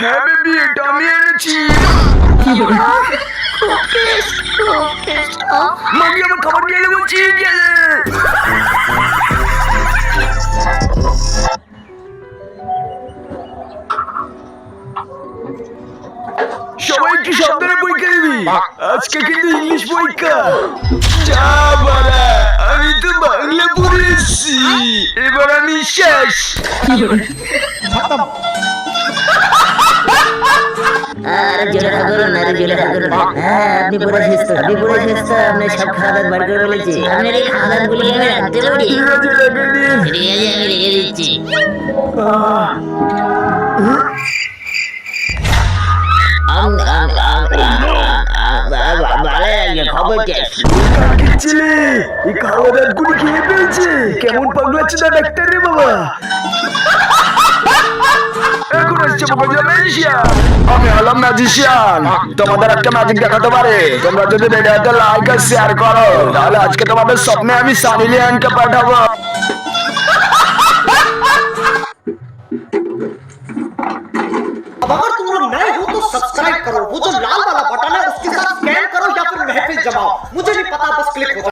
হ্যাঁ বেবি এটা আমি এনেছি মামি আমার খাবার নিয়ে এলে বলছি গেলে সবাই একটু সাবধানে পরীক্ষা দিবি। আজকে কিন্তু ইংলিশ পরীক্ষা। যা বাবা, আমি তো বাংলা পড়েছি। এবার আমি শেষ। হ্যাঁ আপনি পুরো সুস্থ আপনি পুরো সুস্থ আপনি সব খাওয়া দাওয়া বার করে ফেলেছি আপনার এই খাওয়া দাওয়া গুলি আমি রাখতে পারি ঠিক আছে রেখে দিন ঠিক আছে আমি রেখে দিচ্ছি আম, আম, আম, আম, আম, আম, আম, ভালো লাগছে, খবর ছেলে এই খাওয়া দাওয়া গুলি খেয়ে ফেলছে কেমন পাগলাচ্ছে না ডাক্তার রে বাবা এখন আসছে বাবা ম্যাজিশিয়ান আমি হলাম ম্যাজিশিয়ান তোমাদের একটা ম্যাজিক দেখাতে পারে তোমরা যদি ভিডিওতে লাইক আর শেয়ার করো তাহলে আজকে তোমাদের স্বপ্নে আমি সানি লিয়ানকে পাঠাবো अब अगर तुम लोग नए हो तो सब्सक्राइब करो वो जो लाल वाला बटन है उसके साथ स्कैन करो या फिर महफिल जमाओ मुझे नहीं पता बस क्लिक हो